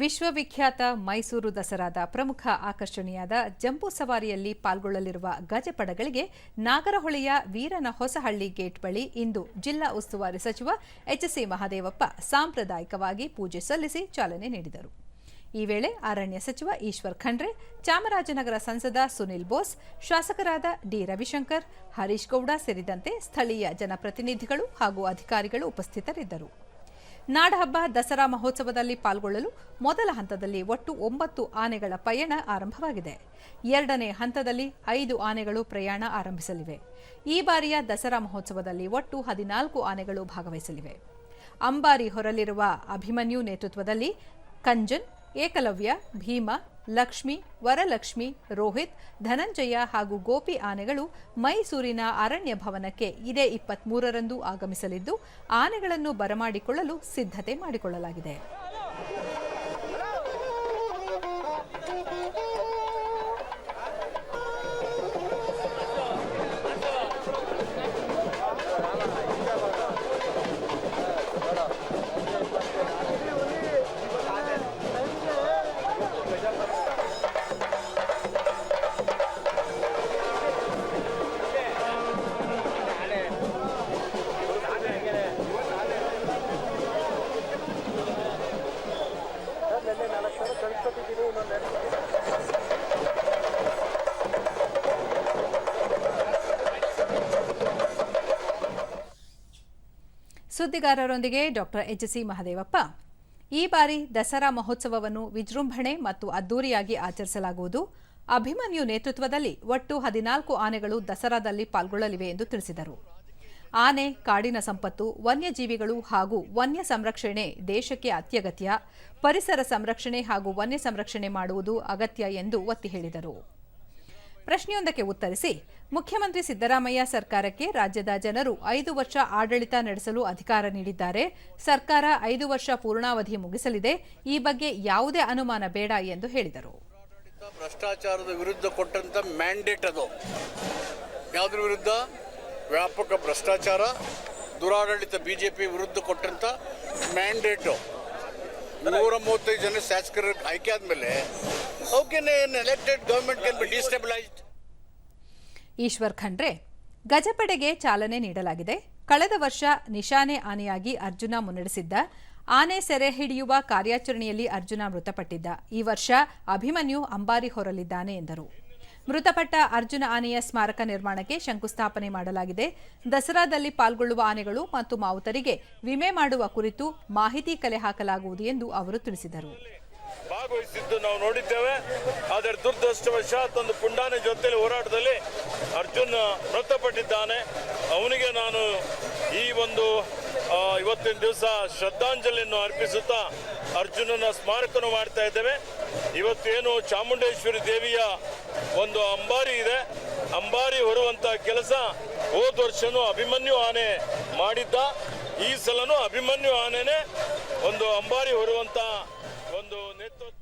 ವಿಶ್ವವಿಖ್ಯಾತ ಮೈಸೂರು ದಸರಾದ ಪ್ರಮುಖ ಆಕರ್ಷಣೆಯಾದ ಜಂಬೂ ಸವಾರಿಯಲ್ಲಿ ಪಾಲ್ಗೊಳ್ಳಲಿರುವ ಗಜಪಡಗಳಿಗೆ ನಾಗರಹೊಳೆಯ ವೀರನ ಹೊಸಹಳ್ಳಿ ಗೇಟ್ ಬಳಿ ಇಂದು ಜಿಲ್ಲಾ ಉಸ್ತುವಾರಿ ಸಚಿವ ಎಚ್ಸಿ ಮಹದೇವಪ್ಪ ಸಾಂಪ್ರದಾಯಿಕವಾಗಿ ಪೂಜೆ ಸಲ್ಲಿಸಿ ಚಾಲನೆ ನೀಡಿದರು. ಈ ವೇಳೆ ಅರಣ್ಯ ಸಚಿವ ಈಶ್ವರ್ ಖಂಡ್ರೆ, ಚಾಮರಾಜನಗರ ಸಂಸದ ಸುನಿಲ್ ಬೋಸ್, ಶಾಸಕರಾದ ಡಿ ರವಿಶಂಕರ್, ಹರೀಶ್ ಗೌಡ ಸೇರಿದಂತೆ ಸ್ಥಳೀಯ ಜನಪ್ರತಿನಿಧಿಗಳು ಹಾಗೂ ಅಧಿಕಾರಿಗಳು ಉಪಸ್ಥಿತರಿದ್ದರು. ನಾಡಹಬ್ಬ ದಸರಾ ಮಹೋತ್ಸವದಲ್ಲಿ ಪಾಲ್ಗೊಳ್ಳಲು ಮೊದಲ ಹಂತದಲ್ಲಿ ಒಟ್ಟು ಒಂಬತ್ತು ಆನೆಗಳ ಪಯಣ ಆರಂಭವಾಗಿದೆ. ಎರಡನೇ ಹಂತದಲ್ಲಿ ಐದು ಆನೆಗಳು ಪ್ರಯಾಣ ಆರಂಭಿಸಲಿವೆ. ಈ ಬಾರಿಯ ದಸರಾ ಮಹೋತ್ಸವದಲ್ಲಿ ಒಟ್ಟು ಹದಿನಾಲ್ಕು ಆನೆಗಳು ಭಾಗವಹಿಸಲಿವೆ. ಅಂಬಾರಿ ಹೊರಲಿರುವ ಅಭಿಮನ್ಯು ನೇತೃತ್ವದಲ್ಲಿ ಕಂಜನ್, ಏಕಲವ್ಯ, ಭೀಮ ಲಕ್ಷ್ಮಿ, ವರಲಕ್ಷ್ಮಿ, ರೋಹಿತ್, ಧನಂಜಯ ಹಾಗೂ ಗೋಪಿ ಆನೆಗಳು ಮೈಸೂರಿನ ಅರಣ್ಯ ಭವನಕ್ಕೆ ಇದೇ ಇಪ್ಪತ್ಮೂರರಂದು ಆಗಮಿಸಲಿದ್ದು, ಆನೆಗಳನ್ನು ಬರಮಾಡಿಕೊಳ್ಳಲು ಸಿದ್ಧತೆ ಮಾಡಿಕೊಳ್ಳಲಾಗಿದೆ. ಸುದ್ದಿಗಾರರೊಂದಿಗೆ ಡಾಕ್ಟರ್ ಎಚ್ ಸಿ ಮಹದೇವಪ್ಪ. ಈ ಬಾರಿ ದಸರಾ ಮಹೋತ್ಸವವನ್ನು ವಿಜೃಂಭಣೆ ಮತ್ತು ಅದ್ದೂರಿಯಾಗಿ ಆಚರಿಸಲಾಗುವುದು. ಅಭಿಮನ್ಯು ನೇತೃತ್ವದಲ್ಲಿ ಒಟ್ಟು ಹದಿನಾಲ್ಕು ಆನೆಗಳು ದಸರಾದಲ್ಲಿ ಪಾಲ್ಗೊಳ್ಳಲಿವೆ ಎಂದು ತಿಳಿಸಿದರು. ಆನೆ, ಕಾಡಿನ ಸಂಪತ್ತು, ವನ್ಯಜೀವಿಗಳು ಹಾಗೂ ವನ್ಯ ಸಂರಕ್ಷಣೆ ದೇಶಕ್ಕೆ ಅತ್ಯಗತ್ಯ. ಪರಿಸರ ಸಂರಕ್ಷಣೆ ಹಾಗೂ ವನ್ಯ ಸಂರಕ್ಷಣೆ ಮಾಡುವುದು ಅಗತ್ಯ ಎಂದು ಒತ್ತಿ ಹೇಳಿದರು. ಪ್ರಶ್ನೆಯೊಂದಕ್ಕೆ ಉತ್ತರಿಸಿ, ಮುಖ್ಯಮಂತ್ರಿ ಸಿದ್ದರಾಮಯ್ಯ ಸರ್ಕಾರಕ್ಕೆ ರಾಜ್ಯದ ಜನರು ಐದು ವರ್ಷ ಆಡಳಿತ ನಡೆಸಲು ಅಧಿಕಾರ ನೀಡಿದ್ದಾರೆ. ಸರ್ಕಾರ ಐದು ವರ್ಷ ಪೂರ್ಣಾವಧಿ ಮುಗಿಸಲಿದೆ. ಈ ಬಗ್ಗೆ ಯಾವುದೇ ಅನುಮಾನ ಬೇಡ ಎಂದು ಹೇಳಿದರು. ಭ್ರಷ್ಟಾಚಾರದ ವಿರುದ್ಧ ಕೊಟ್ಟಂತ ಮ್ಯಾಂಡೇಟ್ ಅದು. ಯಾವುದ್ರ ವಿರುದ್ಧ? ವ್ಯಾಪಕ ಭ್ರಷ್ಟಾಚಾರ, ದುರಾಡಳಿತ ಬಿಜೆಪಿ ವಿರುದ್ಧ ಕೊಟ್ಟಂತ ಮ್ಯಾಂಡೇಟು ನೂರ ಮೂವತ್ತೈದು ಜನ ಶಾಸಕರ ಆಯ್ಕೆ ಆದ್ಮೇಲೆ ಈಶ್ವರ್ ಖಂಡ್ರೆ, ಗಜಪಡೆಗೆ ಚಾಲನೆ ನೀಡಲಾಗಿದೆ. ಕಳೆದ ವರ್ಷ ನಿಶಾನೆ ಆನೆಯಾಗಿ ಅರ್ಜುನ ಮುನ್ನಡೆಸಿದ್ದ. ಆನೆ ಸೆರೆ ಹಿಡಿಯುವ ಕಾರ್ಯಾಚರಣೆಯಲ್ಲಿ ಅರ್ಜುನ ಮೃತಪಟ್ಟಿದ್ದ. ಈ ವರ್ಷ ಅಭಿಮನ್ಯು ಅಂಬಾರಿ ಹೊರಲಿದ್ದಾನೆ ಎಂದರು. ಮೃತಪಟ್ಟ ಅರ್ಜುನ ಆನೆಯ ಸ್ಮಾರಕ ನಿರ್ಮಾಣಕ್ಕೆ ಶಂಕುಸ್ಥಾಪನೆ ಮಾಡಲಾಗಿದೆ. ದಸರಾದಲ್ಲಿ ಪಾಲ್ಗೊಳ್ಳುವ ಆನೆಗಳು ಮತ್ತು ಮಾವುತರಿಗೆ ವಿಮೆ ಮಾಡುವ ಕುರಿತು ಮಾಹಿತಿ ಕಲೆ ಹಾಕಲಾಗುವುದು ಎಂದು ಅವರು ತಿಳಿಸಿದರು. ಭಾಗವಹಿಸಿದ್ದು ನಾವು ನೋಡಿದ್ದೇವೆ. ಆದರೆ ದುರದೃಷ್ಟವಶಾತ್ ಒಂದು ಪುಂಡಾನೆ ಜೊತೆಯಲ್ಲಿ ಹೋರಾಟದಲ್ಲಿ ಅರ್ಜುನ್ ಮೃತಪಟ್ಟಿದ್ದಾನೆ. ಅವನಿಗೆ ನಾನು ಈ ಒಂದು ಇವತ್ತಿನ ದಿವಸ ಶ್ರದ್ಧಾಂಜಲಿಯನ್ನು ಅರ್ಪಿಸುತ್ತಾ ಅರ್ಜುನನ ಸ್ಮಾರಕನು ಮಾಡ್ತಾ ಇದ್ದೇವೆ. ಇವತ್ತೇನು ಚಾಮುಂಡೇಶ್ವರಿ ದೇವಿಯ ಒಂದು ಅಂಬಾರಿ ಇದೆ. ಅಂಬಾರಿ ಹೊರುವಂತ ಕೆಲಸ ಹೋದ ವರ್ಷನೂ ಅಭಿಮನ್ಯು ಆನೆ ಮಾಡಿದ್ದ. ಈ ಸಲನೂ ಅಭಿಮನ್ಯು ಆನೆನೇ ಒಂದು ಅಂಬಾರಿ ಹೊರುವಂತ ಒಂದು ನೇತೃತ್ವ